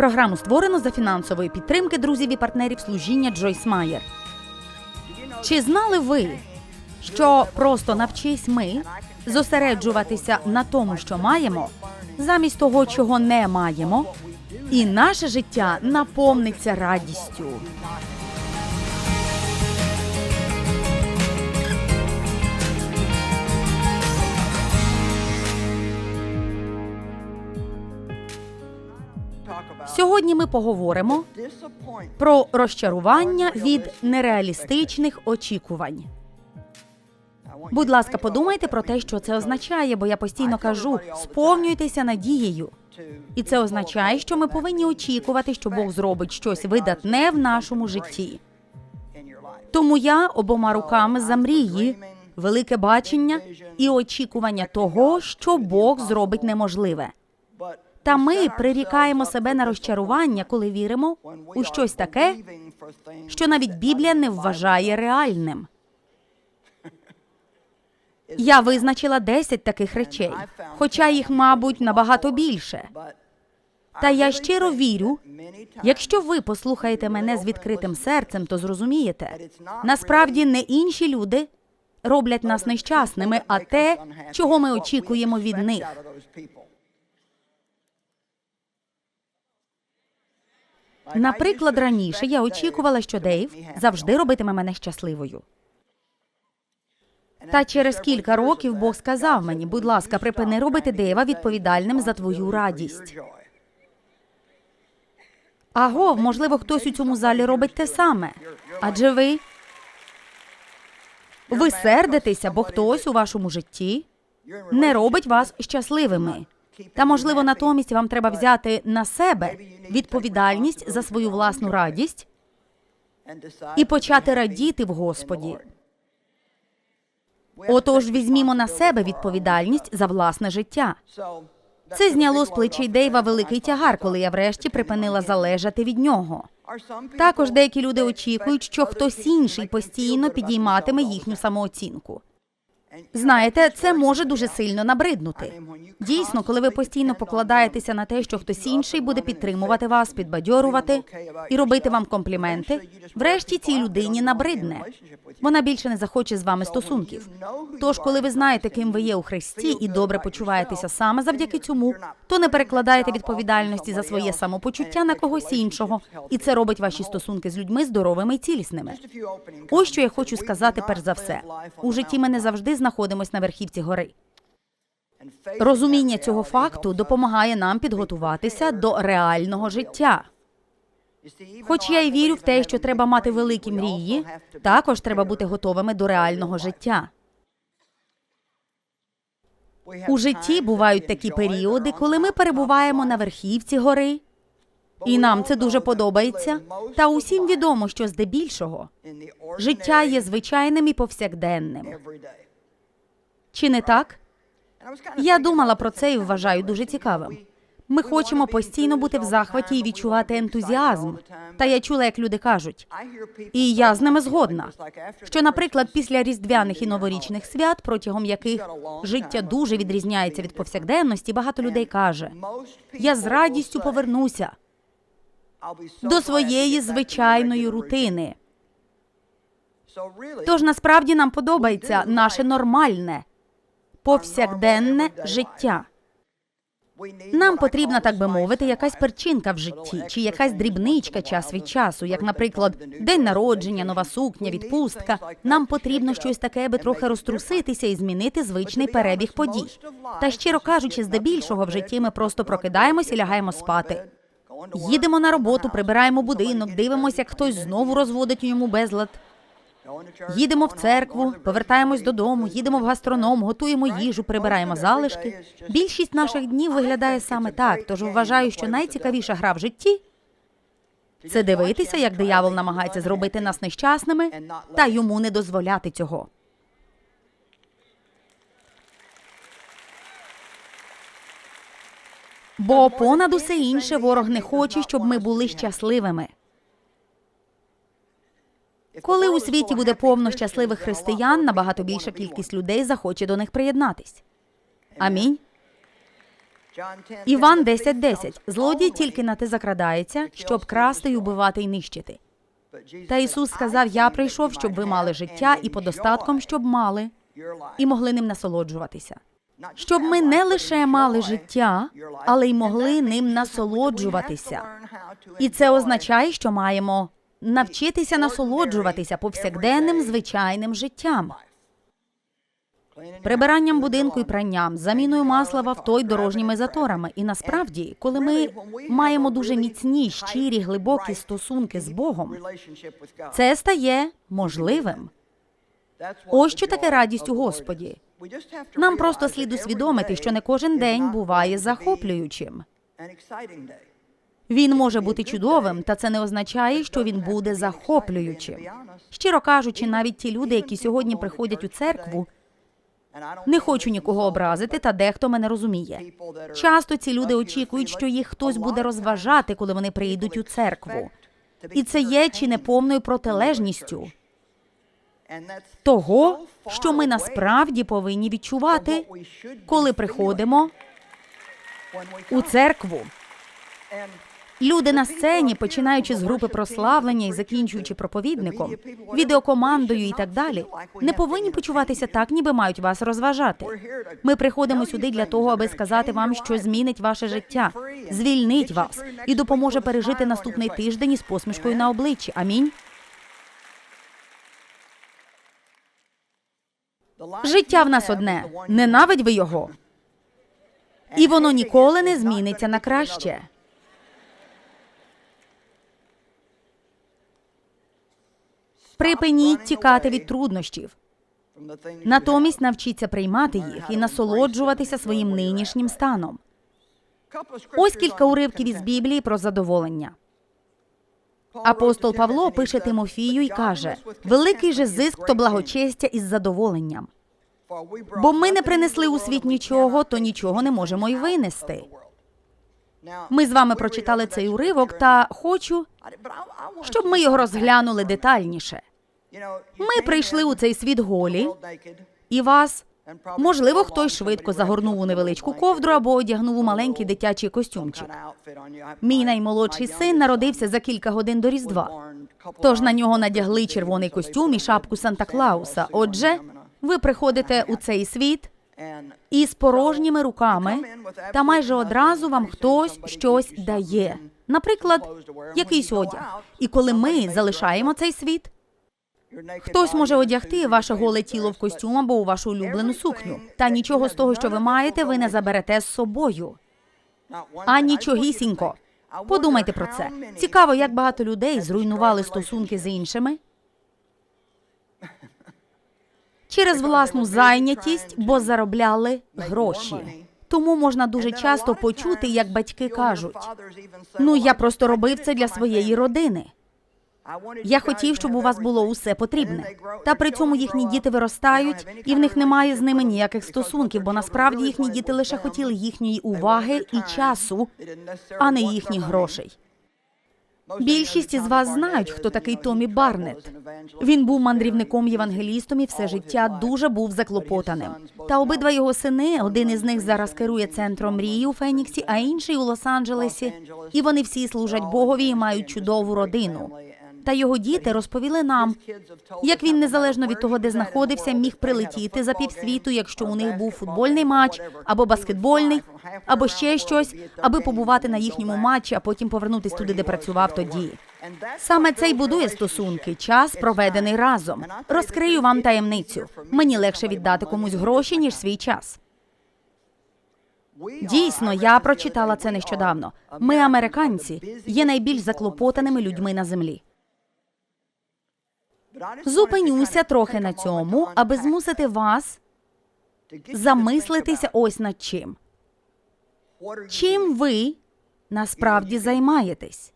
Програму створено за фінансової підтримки друзів і партнерів служіння Джойс Майер. Чи знали ви, що просто навчись ми зосереджуватися на тому, що маємо, замість того, чого не маємо, і наше життя наповниться радістю. Сьогодні ми поговоримо про розчарування від нереалістичних очікувань. Будь ласка, подумайте про те, що це означає, бо я постійно кажу: сповнюйтеся надією. І це означає, що ми повинні очікувати, що Бог зробить щось видатне в нашому житті. Тому я обома руками за мрії, велике бачення і очікування того, що Бог зробить неможливе. Та ми прирікаємо себе на розчарування, коли віримо у щось таке, що навіть Біблія не вважає реальним. Я визначила 10 таких речей, хоча їх, мабуть, набагато більше. Та я щиро вірю, якщо ви послухаєте мене з відкритим серцем, то зрозумієте, насправді не інші люди роблять нас нещасними, а те, чого ми очікуємо від них. Наприклад, раніше я очікувала, що Дейв завжди робитиме мене щасливою. Та через кілька років Бог сказав мені, будь ласка, припини робити Дейва відповідальним за твою радість. Аго, можливо, хтось у цьому залі робить те саме. Адже ви ви сердитеся, бо хтось у вашому житті не робить вас щасливими. Та, можливо, натомість вам треба взяти на себе відповідальність за свою власну радість і почати радіти в Господі. Отож, візьмімо на себе відповідальність за власне життя. Це зняло з плечей Дейва великий тягар, коли я врешті припинила залежати від нього. Також деякі люди очікують, що хтось інший постійно підійматиме їхню самооцінку. Знаєте, це може дуже сильно набриднути. Дійсно, коли ви постійно покладаєтеся на те, що хтось інший буде підтримувати вас, підбадьорувати і робити вам компліменти, врешті цій людині набридне. Вона більше не захоче з вами стосунків. Тож, коли ви знаєте, ким ви є у Христі, і добре почуваєтеся саме завдяки цьому, то не перекладаєте відповідальності за своє самопочуття на когось іншого, і це робить ваші стосунки з людьми здоровими і цілісними. Ось що я хочу сказати перш за все. У житті ми не завжди знаходимося на верхівці гори. Розуміння цього факту допомагає нам підготуватися до реального життя. Хоч я й вірю в те, що треба мати великі мрії, також треба бути готовими до реального життя. У житті бувають такі періоди, коли ми перебуваємо на верхівці гори, і нам це дуже подобається. Та усім відомо, що здебільшого життя є звичайним і повсякденним. Чи не так? Я думала про це і вважаю дуже цікавим. Ми хочемо постійно бути в захваті і відчувати ентузіазм. Та я чула, як люди кажуть, і я з ними згодна. Що, наприклад, після різдвяних і новорічних свят, протягом яких життя дуже відрізняється від повсякденності, багато людей каже: я з радістю повернуся до своєї звичайної рутини. Тож насправді нам подобається наше нормальне повсякденне життя. Нам потрібна, так би мовити, якась перчинка в житті, чи якась дрібничка час від часу, як, наприклад, день народження, нова сукня, відпустка. Нам потрібно щось таке, аби трохи розтруситися і змінити звичний перебіг подій. Та щиро кажучи, здебільшого в житті ми просто прокидаємось і лягаємо спати. Їдемо на роботу, прибираємо будинок, дивимося, як хтось знову розводить йому безлад. Їдемо в церкву, повертаємось додому, їдемо в гастроном, готуємо їжу, прибираємо залишки. Більшість наших днів виглядає саме так. Тож вважаю, що найцікавіша гра в житті це дивитися, як диявол намагається зробити нас нещасними, та йому не дозволяти цього. Бо понад усе інше ворог не хоче, щоб ми були щасливими. Коли у світі буде повно щасливих християн, набагато більша кількість людей захоче до них приєднатись. Амінь. Іван 10.10. Злодій тільки на те закрадається, щоб красти й убивати й нищити. Та Ісус сказав: Я прийшов, щоб ви мали життя і подостатком, щоб мали, і могли ним насолоджуватися. Щоб ми не лише мали життя, але й могли ним насолоджуватися. І це означає, що маємо навчитися насолоджуватися повсякденним звичайним життям, прибиранням будинку і пранням, заміною масла в авто й дорожніми заторами. І насправді, коли ми маємо дуже міцні, щирі, глибокі стосунки з Богом, це стає можливим. Ось що таке радість у Господі. Нам просто слід усвідомити, що не кожен день буває захоплюючим. Він може бути чудовим, та це не означає, що він буде захоплюючим. Щиро кажучи, навіть ті люди, які сьогодні приходять у церкву, не хочу нікого образити, та дехто мене розуміє. Часто ці люди очікують, що їх хтось буде розважати, коли вони прийдуть у церкву. І це є чи не повною протилежністю того, що ми насправді повинні відчувати, коли приходимо у церкву. Люди на сцені, починаючи з групи прославлення і закінчуючи проповідником, відеокомандою і так далі, не повинні почуватися так, ніби мають вас розважати. Ми приходимо сюди для того, аби сказати вам, що змінить ваше життя, звільнить вас і допоможе пережити наступний тиждень із посмішкою на обличчі. Амінь. Життя в нас одне. Ненавидь ви його. І воно ніколи не зміниться на краще. Припиніть тікати від труднощів. Натомість навчіться приймати їх і насолоджуватися своїм нинішнім станом. Ось кілька уривків із Біблії про задоволення. Апостол Павло пише Тимофію і каже: Великий же зиск то благочестя із задоволенням. Бо ми не принесли у світ нічого, то нічого не можемо й винести. Ми з вами прочитали цей уривок, та хочу, щоб ми його розглянули детальніше. Ми прийшли у цей світ голі, і вас, можливо, хтось швидко загорнув у невеличку ковдру або одягнув у маленький дитячий костюмчик. Мій наймолодший син народився за кілька годин до Різдва. Тож на нього надягли червоний костюм і шапку Санта Клауса. Отже, ви приходите у цей світ із порожніми руками, та майже одразу вам хтось щось дає. Наприклад, якийсь одяг. І коли ми залишаємо цей світ, хтось може одягти ваше голе тіло в костюм або у вашу улюблену сукню. Та нічого з того, що ви маєте, ви не заберете з собою. А нічогісінько. Подумайте про це. Цікаво, як багато людей зруйнували стосунки з іншими через власну зайнятість, бо заробляли гроші. Тому можна дуже часто почути, як батьки кажуть: ну я просто робив це для своєї родини. Я хотів, щоб у вас було усе потрібне. Та при цьому їхні діти виростають, і в них немає з ними ніяких стосунків, бо насправді їхні діти лише хотіли їхньої уваги і часу, а не їхніх грошей. Більшість із вас знають, хто такий Томі Барнетт. Він був мандрівником євангелістом і все життя дуже був заклопотаним. Та обидва його сини, один із них зараз керує центром мрії у Феніксі, а інший у Лос-Анджелесі. І вони всі служать Богові і мають чудову родину. Та його діти розповіли нам, як він незалежно від того, де знаходився, міг прилетіти за півсвіту, якщо у них був футбольний матч або баскетбольний, або ще щось, аби побувати на їхньому матчі, а потім повернутись туди, де працював тоді. Саме це й будує стосунки, час проведений разом. Розкрию вам таємницю. Мені легше віддати комусь гроші ніж свій час. Дійсно, я прочитала це нещодавно. Ми, американці, є найбільш заклопотаними людьми на землі. Зупинюся трохи на цьому, аби змусити вас замислитися ось над чим. Чим ви насправді займаєтесь?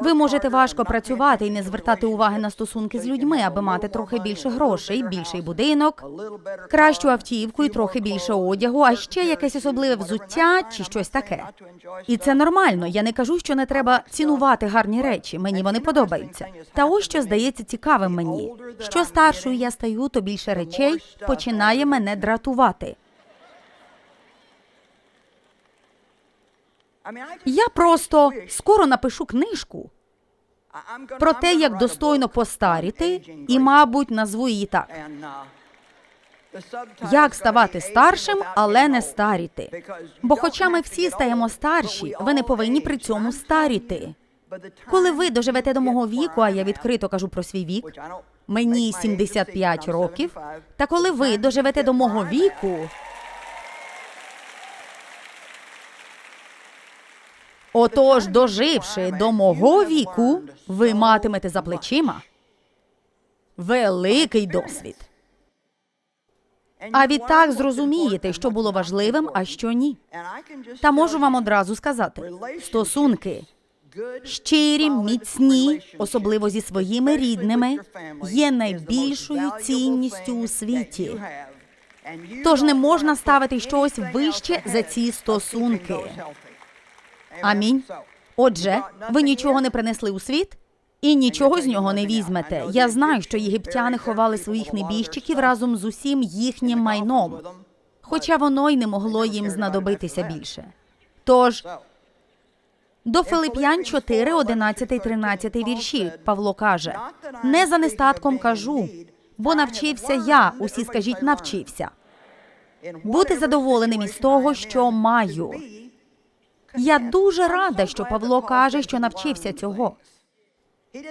Ви можете важко працювати і не звертати уваги на стосунки з людьми, аби мати трохи більше грошей, більший будинок, кращу автівку і трохи більше одягу, а ще якесь особливе взуття чи щось таке. І це нормально. Я не кажу, що не треба цінувати гарні речі. Мені вони подобаються. Та ось що здається цікавим мені. Що старшою я стаю, то більше речей починає мене дратувати. Я просто скоро напишу книжку про те, як достойно постаріти, і, мабуть, назву її так: як ставати старшим, але не старіти. Бо, хоча ми всі стаємо старші, ви не повинні при цьому старіти. Коли ви доживете до мого віку, а я відкрито кажу про свій вік, мені 75 років. Та коли ви доживете до мого віку, отож, доживши до мого віку, ви матимете за плечима великий досвід. А відтак зрозумієте, що було важливим, а що ні. Та можу вам одразу сказати: стосунки щирі, міцні, особливо зі своїми рідними, є найбільшою цінністю у світі. Тож не можна ставити щось вище за ці стосунки. Амінь. Отже, ви нічого не принесли у світ і нічого з нього не візьмете. Я знаю, що єгиптяни ховали своїх небіжчиків разом з усім їхнім майном, хоча воно й не могло їм знадобитися більше. Тож до Филип'ян 4, 11, 13 вірші Павло каже: не за нестатком кажу, бо навчився я. Усі скажіть, навчився. Бути задоволеним із того, що маю. Я дуже рада, що Павло каже, що навчився цього.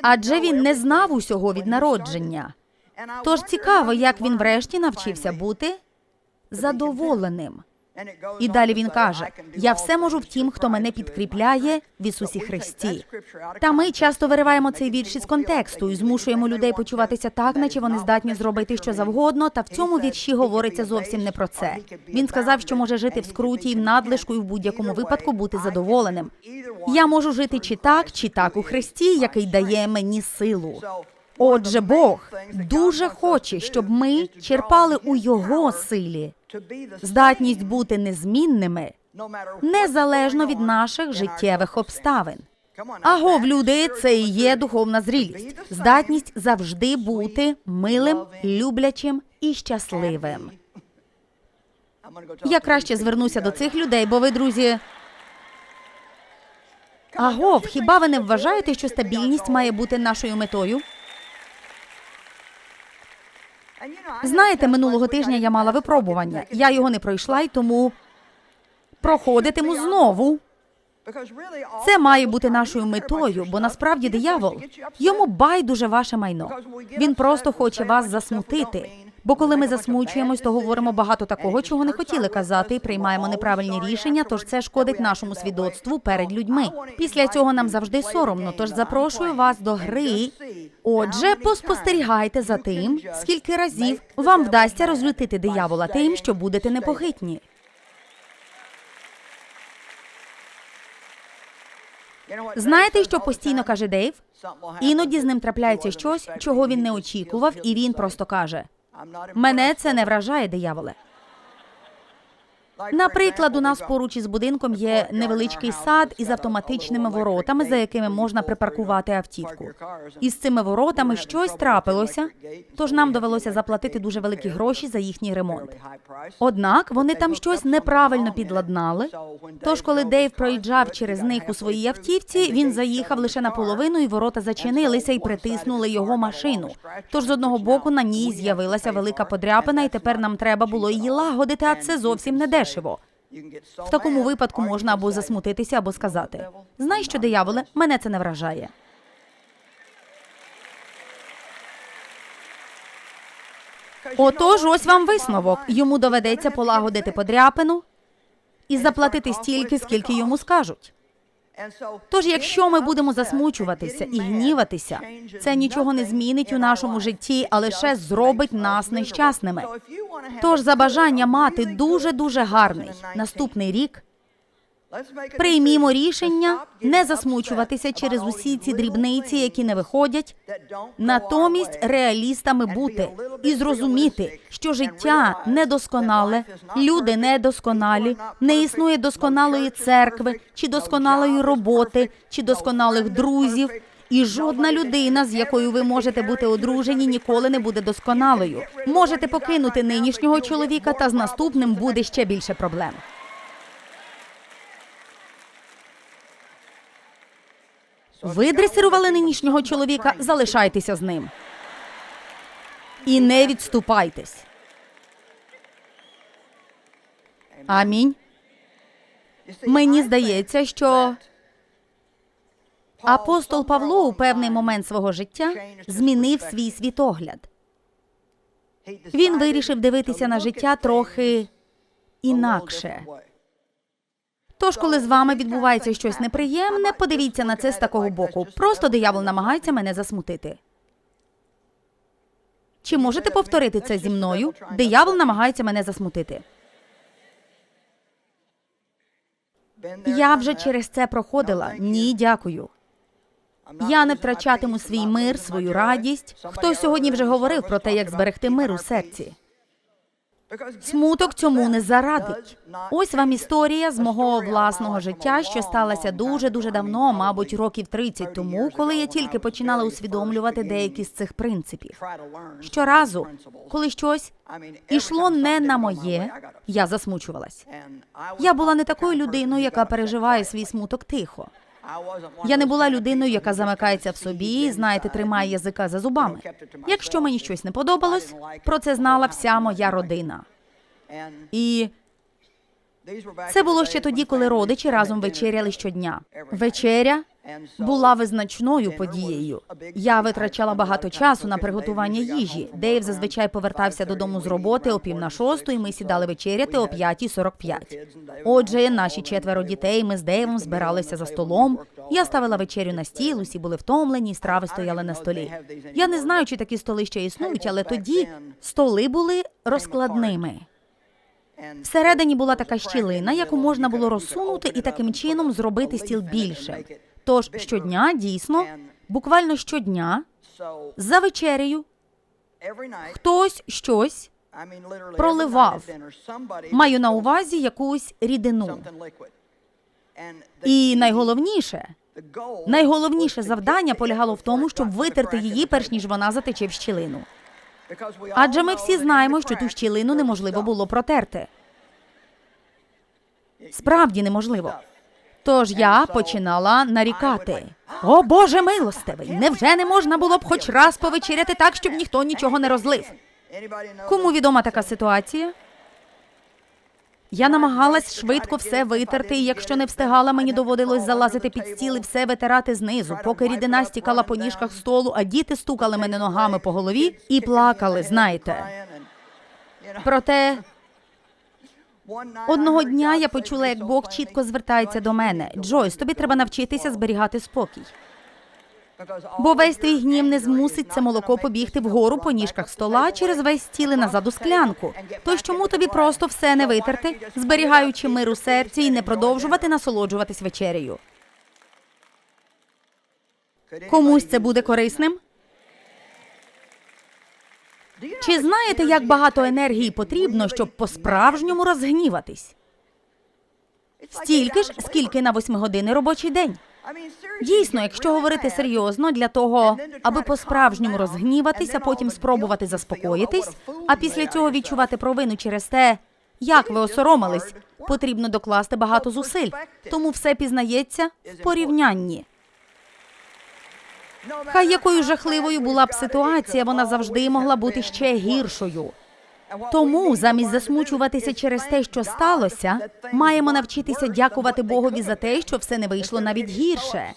Адже він не знав усього від народження. Тож цікаво, як він врешті навчився бути задоволеним. І далі він каже: Я все можу в тім, хто мене підкріпляє в Ісусі Христі. Та ми часто вириваємо цей вірш із контексту і змушуємо людей почуватися так, наче вони здатні зробити що завгодно. Та в цьому вірші говориться зовсім не про це. Він сказав, що може жити в скруті і в надлишку, і в будь-якому випадку бути задоволеним. Я можу жити чи так, чи так у Христі, який дає мені силу. Отже, Бог дуже хоче, щоб ми черпали у його силі здатність бути незмінними незалежно від наших життєвих обставин. Агов, люди, це і є духовна зрілість, здатність завжди бути милим, люблячим і щасливим. Я краще звернуся до цих людей, бо ви, друзі. Агов, хіба ви не вважаєте, що стабільність має бути нашою метою? Знаєте, минулого тижня я мала випробування. Я його не пройшла і тому проходитиму знову. Це має бути нашою метою, бо насправді диявол йому байдуже ваше майно. Він просто хоче вас засмутити. Бо коли ми засмучуємось, то говоримо багато такого, чого не хотіли казати, і приймаємо неправильні рішення. Тож це шкодить нашому свідоцтву перед людьми. Після цього нам завжди соромно. Тож запрошую вас до гри. Отже, поспостерігайте за тим, скільки разів вам вдасться розлютити диявола тим, що будете непохитні. Знаєте, що постійно каже Дейв? Іноді з ним трапляється щось, чого він не очікував, і він просто каже: Мене це не вражає, дияволе. Наприклад, у нас поруч із будинком є невеличкий сад із автоматичними воротами, за якими можна припаркувати автівку. Із цими воротами щось трапилося, тож нам довелося заплатити дуже великі гроші за їхній ремонт. Однак вони там щось неправильно підладнали. Тож, коли Дейв проїжджав через них у своїй автівці, він заїхав лише наполовину, і ворота зачинилися і притиснули його машину. Тож з одного боку на ній з'явилася велика подряпина, і тепер нам треба було її лагодити, а це зовсім не дешево. В такому випадку можна або засмутитися, або сказати: Знай, що дияволе, мене це не вражає. Отож, ось вам висновок. Йому доведеться полагодити подряпину і заплатити стільки, скільки йому скажуть. Тож, якщо ми будемо засмучуватися і гніватися, це нічого не змінить у нашому житті, а лише зробить нас нещасними. Тож за бажання мати дуже дуже гарний наступний рік. Приймімо рішення не засмучуватися через усі ці дрібниці, які не виходять, натомість реалістами бути і зрозуміти, що життя недосконале, люди недосконалі, не існує досконалої церкви, чи досконалої роботи, чи досконалих друзів. І жодна людина, з якою ви можете бути одружені, ніколи не буде досконалою. Можете покинути нинішнього чоловіка, та з наступним буде ще більше проблем. Ви дресирували нинішнього чоловіка, залишайтеся з ним. І не відступайтесь. Амінь. Мені здається, що апостол Павло у певний момент свого життя змінив свій світогляд. Він вирішив дивитися на життя трохи інакше. Тож, коли з вами відбувається щось неприємне, подивіться на це з такого боку. Просто диявол намагається мене засмутити. Чи можете повторити це зі мною? Диявол намагається мене засмутити. Я вже через це проходила. Ні, дякую. Я не втрачатиму свій мир, свою радість. Хто сьогодні вже говорив про те, як зберегти мир у серці? Смуток цьому не зарадить. Ось вам історія з мого власного життя, що сталася дуже дуже давно, мабуть, років 30 тому, коли я тільки починала усвідомлювати деякі з цих принципів. Щоразу, коли щось ішло не на моє, я засмучувалась. Я була не такою людиною, яка переживає свій смуток тихо. Я не була людиною, яка замикається в собі знаєте, тримає язика за зубами. Якщо мені щось не подобалось, про це знала вся моя родина. І це було ще тоді, коли родичі разом вечеряли щодня. Вечеря була визначною подією. Я витрачала багато часу на приготування їжі. Дейв зазвичай повертався додому з роботи о пів на шосту, і ми сідали вечеряти о 5.45. Отже, наші четверо дітей, ми з Дейвом збиралися за столом. Я ставила вечерю на стіл, усі були втомлені, страви стояли на столі. Я не знаю, чи такі столи ще існують, але тоді столи були розкладними. Всередині була така щілина, яку можна було розсунути і таким чином зробити стіл більшим. Тож щодня, дійсно, буквально щодня, за вечерею, хтось щось проливав. маю на увазі якусь рідину. І найголовніше, найголовніше завдання полягало в тому, щоб витерти її, перш ніж вона затече в щілину. Адже ми всі знаємо, що ту щілину неможливо було протерти. Справді неможливо. Тож я починала нарікати. О Боже милостивий! Невже не можна було б хоч раз повечеряти так, щоб ніхто нічого не розлив? Кому відома така ситуація? Я намагалась швидко все витерти, і якщо не встигала, мені доводилось залазити під стіл і все витирати знизу, поки рідина стікала по ніжках столу, а діти стукали мене ногами по голові і плакали, знаєте. Проте одного дня я почула, як Бог чітко звертається до мене. Джойс, тобі треба навчитися зберігати спокій. Бо весь твій гнів не змусить це молоко побігти вгору по ніжках стола через весь стіл і назад у склянку. Тож чому тобі просто все не витерти, зберігаючи мир у серці і не продовжувати насолоджуватись вечерею? Комусь це буде корисним? Чи знаєте, як багато енергії потрібно, щоб по-справжньому розгніватись? Стільки ж, скільки на восьмигодинний робочий день. Дійсно, якщо говорити серйозно, для того, аби по-справжньому розгніватися, потім спробувати заспокоїтись, а після цього відчувати провину через те, як ви осоромились, потрібно докласти багато зусиль. Тому все пізнається в порівнянні. Хай якою жахливою була б ситуація, вона завжди могла бути ще гіршою. Тому, замість засмучуватися через те, що сталося, маємо навчитися дякувати Богові за те, що все не вийшло навіть гірше.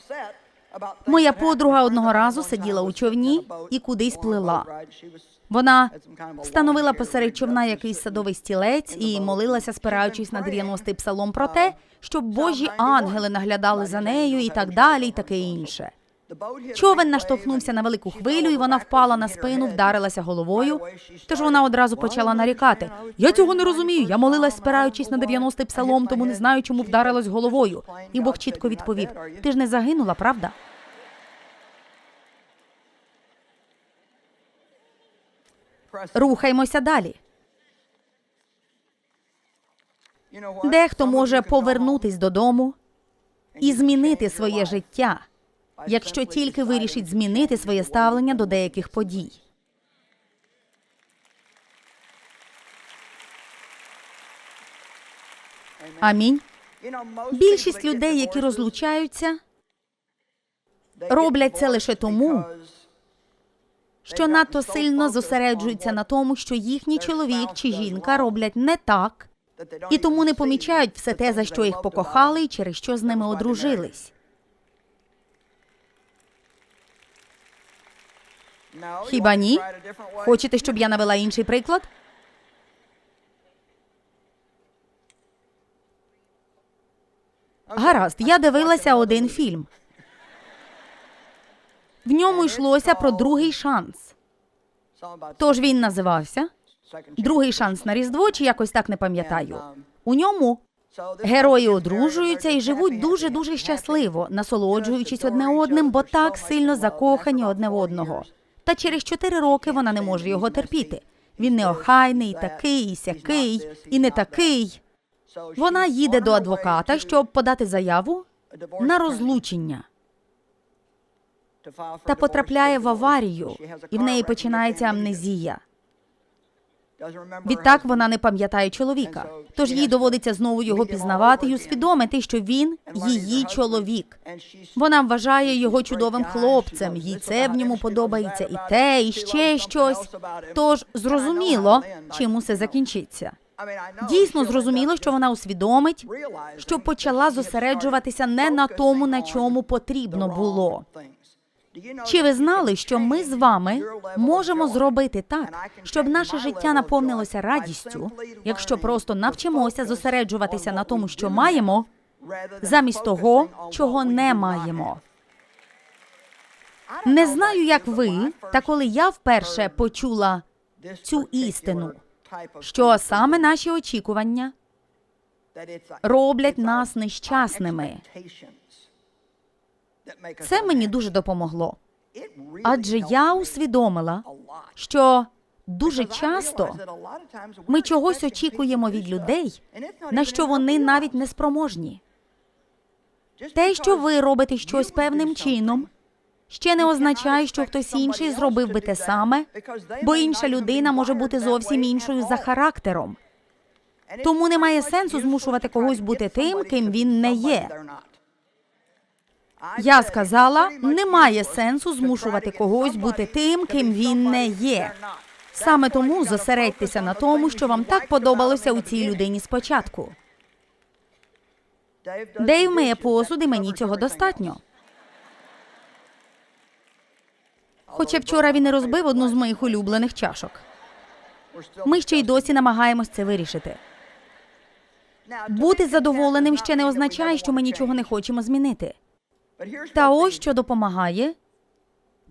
Моя подруга одного разу сиділа у човні і кудись плила. Вона встановила посеред човна якийсь садовий стілець і молилася, спираючись на 90-й псалом про те, щоб божі ангели наглядали за нею і так далі, і таке інше. Човен наштовхнувся на велику хвилю, і вона впала на спину, вдарилася головою. Тож вона одразу почала нарікати. Я цього не розумію. Я молилась, спираючись на 90-й псалом, тому не знаю, чому вдарилась головою. І Бог чітко відповів: Ти ж не загинула, правда? Рухаймося далі. Дехто може повернутись додому і змінити своє життя, якщо тільки вирішить змінити своє ставлення до деяких подій. Амінь. Більшість людей, які розлучаються, роблять це лише тому, що надто сильно зосереджуються на тому, що їхній чоловік чи жінка роблять не так, і тому не помічають все те, за що їх покохали і через що з ними одружились. Хіба ні? Хочете, щоб я навела інший приклад? Гаразд, я дивилася один фільм. В ньому йшлося про другий шанс. Тож він називався Другий шанс на Різдво, чи якось так не пам'ятаю. У ньому герої одружуються і живуть дуже дуже щасливо, насолоджуючись одне одним, бо так сильно закохані одне в одного. Та через чотири роки вона не може його терпіти. Він неохайний, такий, сякий, і не такий. Вона їде до адвоката, щоб подати заяву на розлучення та потрапляє в аварію, і в неї починається амнезія. Відтак вона не пам'ятає чоловіка. Тож їй доводиться знову його пізнавати і усвідомити, що він її чоловік. Вона вважає його чудовим хлопцем, їй це в ньому подобається, і те, і ще щось. Тож зрозуміло, чим усе закінчиться. Дійсно зрозуміло, що вона усвідомить, що почала зосереджуватися не на тому, на чому потрібно було. Чи ви знали, що ми з вами можемо зробити так, щоб наше життя наповнилося радістю, якщо просто навчимося зосереджуватися на тому, що маємо, замість того, чого не маємо? Не знаю, як ви, та коли я вперше почула цю істину, що саме наші очікування роблять нас нещасними. Це мені дуже допомогло. Адже я усвідомила, що дуже часто ми чогось очікуємо від людей, на що вони навіть не спроможні. Те, що ви робите щось певним чином, ще не означає, що хтось інший зробив би те саме, бо інша людина може бути зовсім іншою за характером. Тому немає сенсу змушувати когось бути тим, ким він не є. Я сказала, немає сенсу змушувати когось бути тим, ким він не є. Саме тому зосередьтеся на тому, що вам так подобалося у цій людині спочатку. Дейв миє посуд, і мені цього достатньо. Хоча вчора він і розбив одну з моїх улюблених чашок. Ми ще й досі намагаємось це вирішити. Бути задоволеним ще не означає, що ми нічого не хочемо змінити. Та ось що допомагає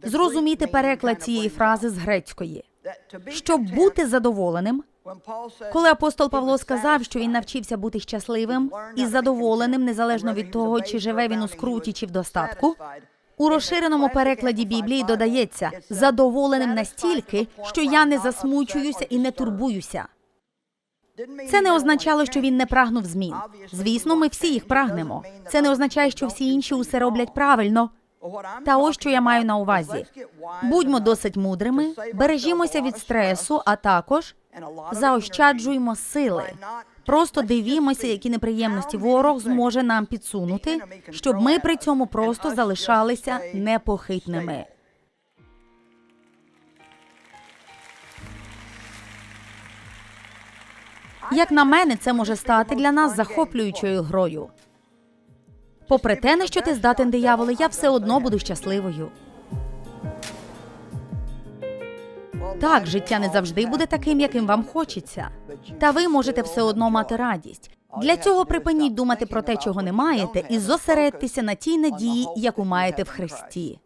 зрозуміти переклад цієї фрази з грецької. Щоб бути задоволеним, коли апостол Павло сказав, що він навчився бути щасливим і задоволеним, незалежно від того, чи живе він у скруті чи в достатку, у розширеному перекладі Біблії додається задоволеним настільки, що я не засмучуюся і не турбуюся. Це не означало, що він не прагнув змін. Звісно, ми всі їх прагнемо. Це не означає, що всі інші усе роблять правильно. Та ось що я маю на увазі: будьмо досить мудрими, бережімося від стресу, а також заощаджуємо сили. Просто дивімося, які неприємності ворог зможе нам підсунути, щоб ми при цьому просто залишалися непохитними. Як на мене, це може стати для нас захоплюючою грою. Попри те, на що ти здатен дияволе, я все одно буду щасливою. Так, життя не завжди буде таким, яким вам хочеться. Та ви можете все одно мати радість. Для цього припиніть думати про те, чого не маєте, і зосередьтеся на тій надії, яку маєте в Христі.